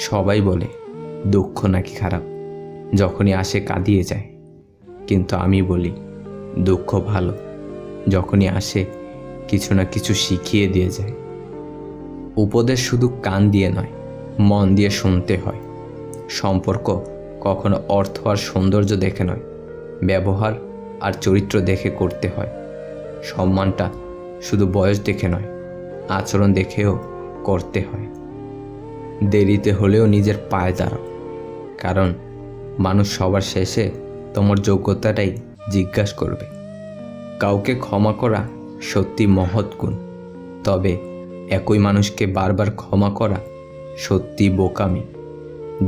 সবাই বলে, দুঃখ নাকি খারাপ? যখনই আসে কাঁদিয়ে যায়। কিন্তু আমি বলি, দুঃখ ভালো। যখনই আসে, কিছু না কিছু শিখিয়ে দিয়ে যায়। উপদেশ শুধু কান দিয়ে নয়, মন দিয়ে শুনতে হয়। সম্পর্ক কখনো অর্থ আর সৌন্দর্য দেখে নয়, ব্যবহার আর চরিত্র দেখে করতে হয়। সম্মানটা শুধু বয়স দেখে নয়, আচরণ দেখেও করতে হয়। দেরিতে হলেও নিজের পায়ে দাঁড়াও। কারণ মানুষ সবার শেষে তোমার যোগ্যতাটাই জিজ্ঞাসা করবে। কাউকে ক্ষমা করা সত্যি মহৎ গুণ। তবে একই মানুষকে বারবার ক্ষমা করা সত্যি বোকামি।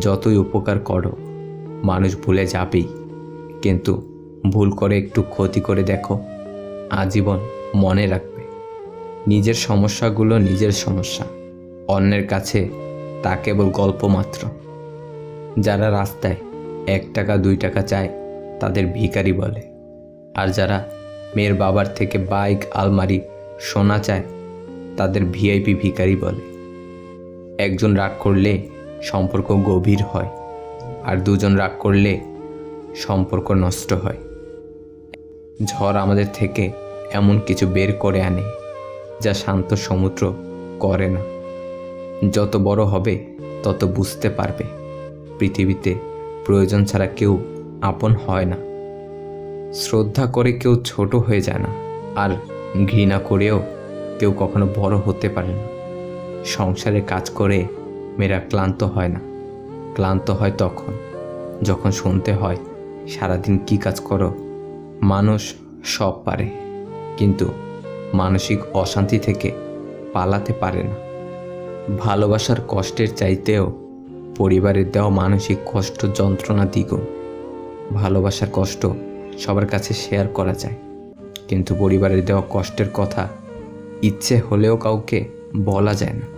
যতই উপকার করো, মানুষ ভুলে যাবেই। কিন্তু ভুল করে একটু ক্ষতি করে দেখো, আজীবন মনে রাখবে। নিজের সমস্যাগুলো নিজের সমস্যা, অন্যের কাছে তা কেবল গল্প মাত্র। যারা রাস্তায় এক টাকা, দুই টাকা চায়, তাদের ভিখারি বলে। আর যারা মেয়ের বাবার থেকে বাইক, আলমারি, সোনা চায়, তাদের ভিআইপি ভিখারি বলে। একজন রাগ করলে সম্পর্ক গভীর হয়, আর দুজন রাগ করলে সম্পর্ক নষ্ট হয়। ঝড় আমাদের থেকে এমন কিছু বের করে আনে, যা শান্ত সমুদ্র করে না। যত বড় হবে, তত বুঝতে পারবে। পৃথিবীতে প্রয়োজন ছাড়া কেউ আপন হয় না। শ্রদ্ধা করে কেউ ছোট হয়ে যায় না, আর ঘৃণা করেও কেউ কখনো বড় হতে পারে না। সংসারে কাজ করে মেয়েরা ক্লান্ত হয় না। ক্লান্ত হয় তখন, যখন শুনতে হয়, সারাদিন কি কাজ করো? মানুষ সব পারে, কিন্তু মানসিক অশান্তি থেকে পালাতে পারে না। ভালোবাসার কষ্টের চাইতেও পরিবারের দেওয়া মানসিক কষ্ট যন্ত্রণা দ্বিগুণ। ভালোবাসার কষ্ট সবার কাছে শেয়ার করা যায়। কিন্তু পরিবারের দেওয়া কষ্টের কথা ইচ্ছে হলেও কাউকে বলা যায় না।